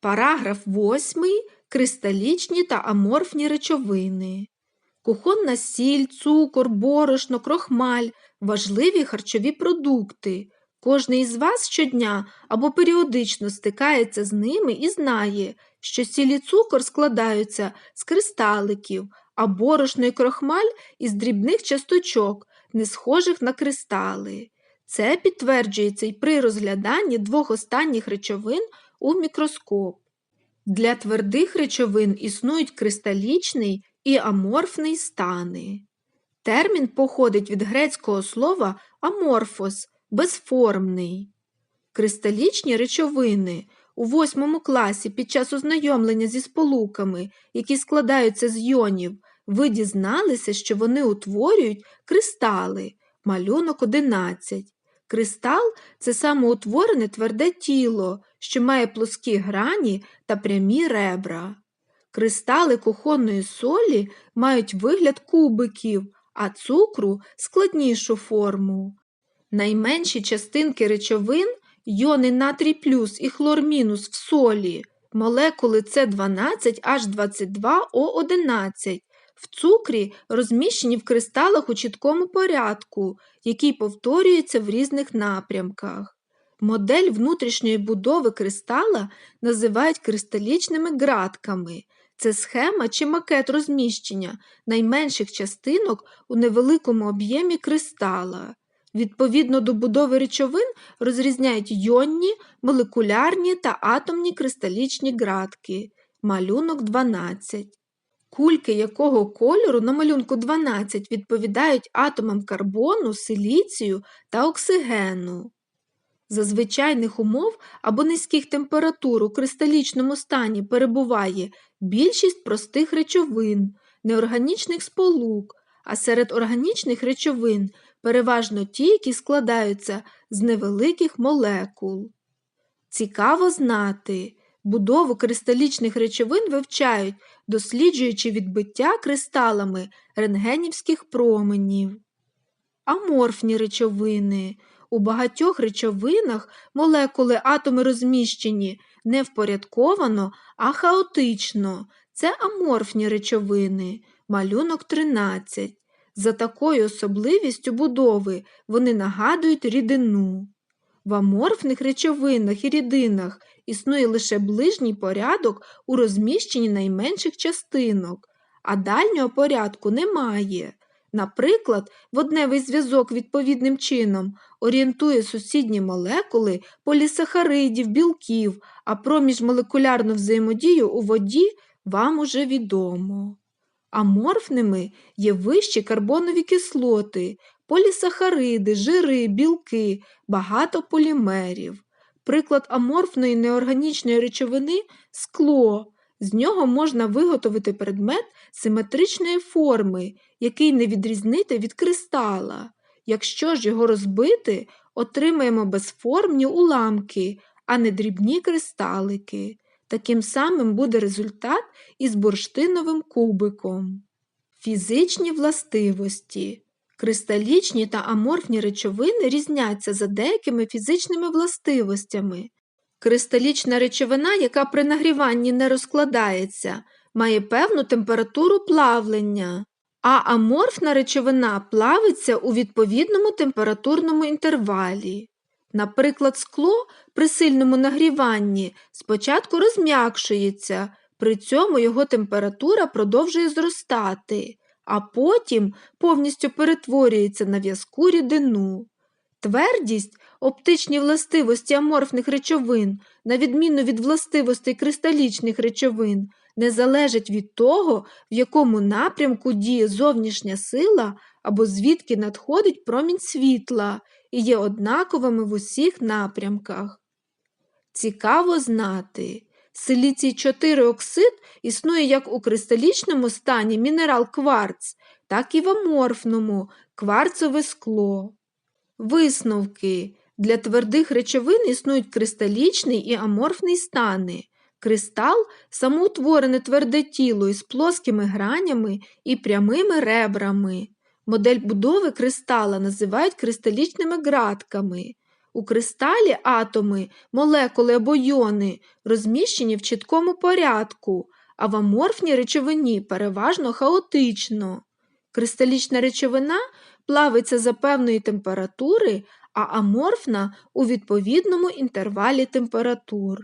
Параграф 8. Кристалічні та аморфні речовини. Кухонна сіль, цукор, борошно, крохмаль важливі харчові продукти. Кожний із вас щодня або періодично стикається з ними і знає, що сіль і цукор складаються з кристаликів, а борошно і крохмаль із дрібних часточок, не схожих на кристали. Це підтверджується й при розгляданні двох останніх речовин у мікроскоп. Для твердих речовин існують кристалічний і аморфний стани. Термін походить від грецького слова аморфос безформний. Кристалічні речовини у восьмому класі під час ознайомлення зі сполуками, які складаються з йонів, ви дізналися, що вони утворюють кристали, малюнок 11. Кристал це самоутворене тверде тіло, що має плоскі грані та прямі ребра. Кристали кухонної солі мають вигляд кубиків, а цукру складнішу форму. Найменші частинки речовин йони натрій плюс і хлор мінус в солі, молекули С12H22O11 в цукрі розміщені в кристалах у чіткому порядку, який повторюється в різних напрямках. Модель внутрішньої будови кристала називають кристалічними ґратками. Це схема чи макет розміщення найменших частинок у невеликому об'ємі кристала. Відповідно до будови речовин розрізняють йонні, молекулярні та атомні кристалічні ґратки. Малюнок 12. Кульки якого кольору на малюнку 12 відповідають атомам карбону, силіцію та оксигену. За звичайних умов або низьких температур у кристалічному стані перебуває більшість простих речовин, неорганічних сполук, а серед органічних речовин переважно ті, які складаються з невеликих молекул. Цікаво знати, будову кристалічних речовин вивчають, досліджуючи відбиття кристалами рентгенівських променів. Аморфні речовини. У багатьох речовинах молекули атоми розміщені не впорядковано, а хаотично. Це аморфні речовини, малюнок 13. За такою особливістю будови вони нагадують рідину. В аморфних речовинах і рідинах існує лише ближній порядок у розміщенні найменших частинок, а дальнього порядку немає. Наприклад, водневий зв'язок відповідним чином орієнтує сусідні молекули полісахаридів, білків, а про міжмолекулярну взаємодію у воді вам уже відомо. Аморфними є вищі карбонові кислоти, полісахариди, жири, білки, багато полімерів. Приклад аморфної неорганічної речовини скло. З нього можна виготовити предмет симетричної форми, який не відрізнити від кристала. Якщо ж його розбити, отримаємо безформні уламки, а не дрібні кристалики. Таким самим буде результат із бурштиновим кубиком. Фізичні властивості. Кристалічні та аморфні речовини різняться за деякими фізичними властивостями. Кристалічна речовина, яка при нагріванні не розкладається, має певну температуру плавлення, а аморфна речовина плавиться у відповідному температурному інтервалі. Наприклад, скло при сильному нагріванні спочатку розм'якшується, при цьому його температура продовжує зростати, а потім повністю перетворюється на в'язку рідину. Твердість, оптичні властивості аморфних речовин, на відміну від властивостей кристалічних речовин, не залежать від того, в якому напрямку діє зовнішня сила або звідки надходить промінь світла і є однаковими в усіх напрямках. Цікаво знати, силіцій 4 оксид існує як у кристалічному стані мінерал кварц, так і в аморфному кварцове скло. Висновки для твердих речовин існують кристалічний і аморфний стани. Кристал самоутворене тверде тіло із плоскими гранями і прямими ребрами. Модель будови кристала називають кристалічними ґратками. У кристалі атоми, молекули або йони розміщені в чіткому порядку, а в аморфній речовині переважно хаотично. Кристалічна речовина плавиться за певної температури, а аморфна у відповідному інтервалі температур.